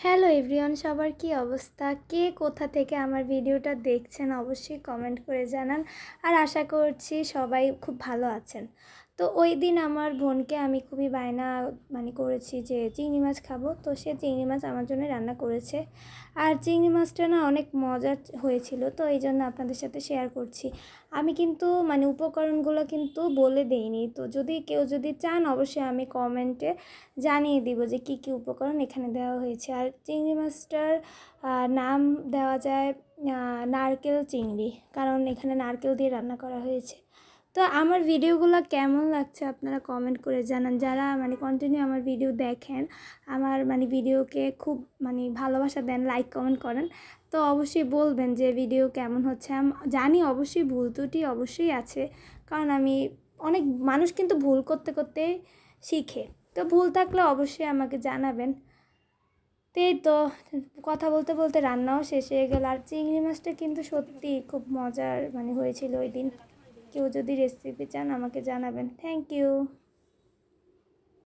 Hello everyone, সবার কি অবস্থা? কে কোথা থেকে আমার ভিডিওটা দেখছেন অবশ্যই কমেন্ট করে জানান। আর আশা করছি সবাই খুব ভালো আছেন। তো ওই দিন আমার বোনকে আমি খুবই বায়না মানে করেছি যে চিংড়ি মাছ খাব। তো সে চিংড়ি মাছ আমার জন্য রান্না করেছে। আর চিংড়ি মাছটা না অনেক মজার হয়েছিল, তো এই জন্য আপনাদের সাথে শেয়ার করছি। আমি কিন্তু মানে উপকরণগুলো কিন্তু বলে দেইনি। তো যদি কেউ যদি চান, অবশ্যই আমি কমেন্টে জানিয়ে দিব যে কী কী উপকরণ এখানে দেওয়া হয়েছে। আর চিংড়ি মাছটার নাম দেওয়া যায় নারকেল চিংড়ি। কারণ এখানে নারকেল দিয়ে রান্না করা হয়েছে। তো আমার ভিডিওগুলো কেমন লাগছে আপনারা কমেন্ট করে জানান। যারা মানে কন্টিনিউ আমার ভিডিও দেখেন, আমার মানে ভিডিওকে খুব মানে ভালোবাসা দেন লাইক কমেন্ট করেন, তো অবশ্যই বলবেন যে ভিডিও কেমন হচ্ছে। আম- জানি অবশ্যই ভুল ত্রুটি অবশ্যই আছে, কারণ আমি অনেক মানুষ কিন্তু ভুল করতে করতে শিখে, তো ভুল থাকলে অবশ্যই আমাকে জানাবেন। তো এই তো, কথা বলতে বলতে রান্নাও শেষ হয়ে গেল। আর চিংড়ি মাছটা কিন্তু সত্যি খুব মজার মানে হয়েছিল ওই দিন। কেউ যদি রেসিপি চান আমাকে জানাবেন। Thank you